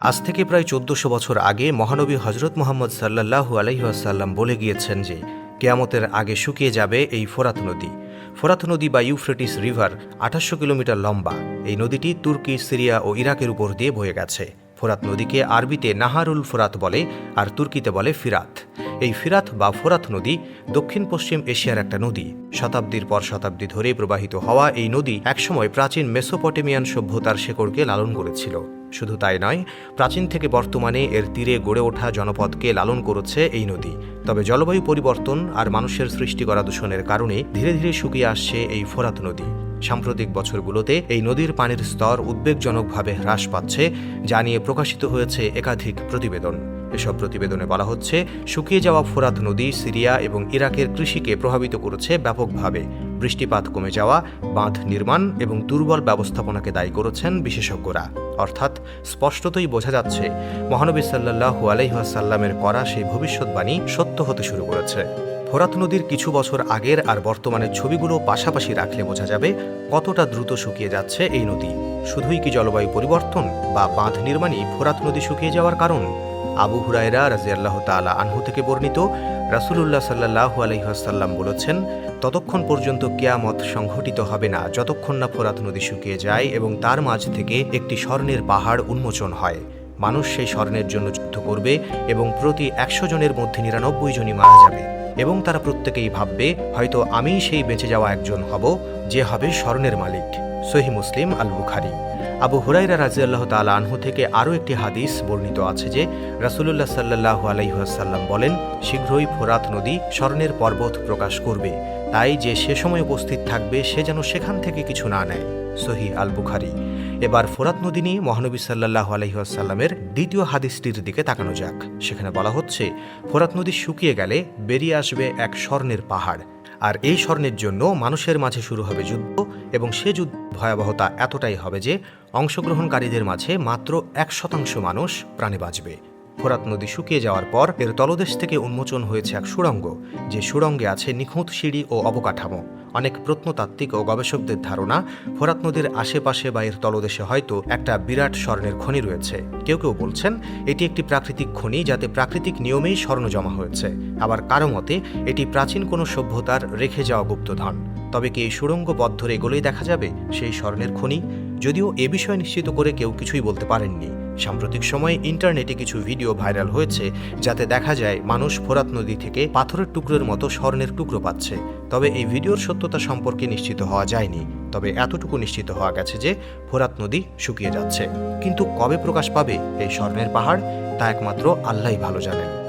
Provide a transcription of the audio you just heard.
আজ থেকে প্রায় চোদ্দশো বছর আগে মহানবী হজরত মোহাম্মদ সাল্লাল্লাহু আলহিহাসাল্লাম বলে গিয়েছেন যে, কেয়ামতের আগে শুকিয়ে যাবে এই ফোরাত নদী। ফোরাত নদী বা ইউফ্রেটিস রিভার আঠাশশো কিলোমিটার লম্বা। এই নদীটি তুর্কি, সিরিয়া ও ইরাকের উপর দিয়ে বয়ে গেছে। ফোরাত নদীকে আরবিতে নাহারুল ফোরাত বলে আর তুর্কিতে বলে ফিরাত। এই ফিরাত বা ফোরাত নদী দক্ষিণ পশ্চিম এশিয়ার একটা নদী। শতাব্দীর পর শতাব্দী ধরে প্রবাহিত হওয়া এই নদী একসময় প্রাচীন মেসোপটেমিয়ান সভ্যতার শেকড়কে লালন করেছিল। শুধু তাই নয়, প্রাচীন থেকে বর্তমানে এর তীরে গড়ে ওঠা জনপদকে লালন করেছে এই নদী। তবে জলবায়ু পরিবর্তন আর মানুষের সৃষ্টি করা দূষণের কারণে ধীরে ধীরে শুকিয়ে আসছে এই ফোরাত নদী। সাম্প্রতিক বছরগুলোতে এই নদীর পানির স্তর উদ্বেগজনকভাবে হ্রাস পাচ্ছে, যা নিয়ে প্রকাশিত হয়েছে একাধিক প্রতিবেদন। এসব প্রতিবেদনে বলা হচ্ছে, শুকিয়ে যাওয়া ফোরাত নদী সিরিয়া এবং ইরাকের কৃষিকে প্রভাবিত করেছে ব্যাপকভাবে। বৃষ্টিপাত কমে যাওয়া, বাঁধ নির্মাণ এবং দুর্বল ব্যবস্থাপনাকে দায়ী করেছেন বিশেষজ্ঞরা। অর্থাৎ স্পষ্টতই বোঝা যাচ্ছে, মহানবী সাল্লাহু আলহিহাসাল্লামের করা সেই ভবিষ্যৎবাণী সত্য হতে শুরু করেছে। ফোরাত নদীর কিছু বছর আগের আর বর্তমানের ছবিগুলো পাশাপাশি রাখলে বোঝা যাবে কতটা দ্রুত শুকিয়ে যাচ্ছে এই নদী। শুধুই কি জলবায়ু পরিবর্তন বা বাঁধ নির্মাণই ফোরাত নদী শুকিয়ে যাওয়ার কারণ? আবু হুরায়রা রাজিয়াল্লাহ তালা আনহু থেকে বর্ণিত, রাসুলুল্লাহ সাল্লাহু আলহিহাসাল্লাম বলেছেন, ততক্ষণ পর্যন্ত কেয়ামত সংঘটিত হবে না, যতক্ষণ না ফোরাত নদী শুকিয়ে যায় এবং তার মাঝ থেকে একটি স্বর্ণের পাহাড় উন্মোচন হয়। মানুষ সেই স্বর্ণের জন্য যুদ্ধ করবে এবং প্রতি একশো জনের মধ্যে নিরানব্বই জনই মারা যাবে। এবং তারা প্রত্যেকেই ভাববে, হয়তো আমিই সেই বেঁচে যাওয়া একজন হব, যে হবে স্বর্ণের মালিক। সহি মুসলিম আল বুখারি আবু হুরাইরা রাজিয়াল্লাহ তাল আনহু থেকে আরও একটি হাদিস বর্ণিত আছে যে রাসুলুল্লাহ সাল্লাহ আলাইহাসাল্লাম বলেন, শীঘ্রই ফোরাত নদী স্বর্ণের পর্বত প্রকাশ করবে। তাই যে সে সময় উপস্থিত থাকবে, সে যেন সেখান থেকে কিছু না নেয়। সহি আল বুখারি এবার ফোরাত নদী নিয়ে মহানবী সাল্লাহ আলহিহাসাল্লামের দ্বিতীয় হাদিসটির দিকে তাকানো যাক। সেখানে বলা হচ্ছে, ফোরাত নদী শুকিয়ে গেলে বেরিয়ে আসবে এক স্বর্ণের পাহাড়। আর এই স্বর্ণের জন্য মানুষের মাঝে শুরু হবে যুদ্ধ এবং সে যুদ্ধ ভয়াবহতা এতটাই হবে যে অংশগ্রহণকারীদের মাঝে মাত্র এক শতাংশ মানুষ প্রাণে বাঁচবে। ফোরাত নদী শুকিয়ে যাওয়ার পর এর তলদেশ থেকে উন্মোচন হয়েছে এক সুড়ঙ্গ, যে সুড়ঙ্গে আছে নিখুঁত সিঁড়ি ও অবকাঠামো। অনেক প্রত্নতাত্ত্বিক ও গবেষকদের ধারণা ফোরাত নদীর আশেপাশে বা এর তলদেশে হয়তো একটা বিরাট স্বর্ণের খনি রয়েছে। কেউ কেউ বলছেন, এটি একটি প্রাকৃতিক খনি যাতে প্রাকৃতিক নিয়মেই স্বর্ণ জমা হয়েছে। আবার কারও মতে, এটি প্রাচীন কোনো সভ্যতার রেখে যাওয়া গুপ্তধন। তবে কি এই সুড়ঙ্গ পথ ধরে দেখা যাবে সেই স্বর্ণের খনি? যদিও এ বিষয়ে নিশ্চিত করে কেউ কিছুই বলতে পারেননি। সাম্প্রতিক সময়ে ইন্টারনেটে কিছু ভিডিও ভাইরাল হয়েছে যাতে দেখা যায় মানুষ ফোরাত নদী থেকে পাথরের টুকরোর মতো স্বর্ণের টুকরো পাচ্ছে। তবে এই ভিডিওর সত্যতা সম্পর্কে নিশ্চিত হওয়া যায়নি। তবে এতটুকু নিশ্চিত হওয়া গেছে যে ফোরাত নদী শুকিয়ে যাচ্ছে। কিন্তু কবে প্রকাশ পাবে এই স্বর্ণের পাহাড়, তা একমাত্র আল্লাহ ভালো জানেন।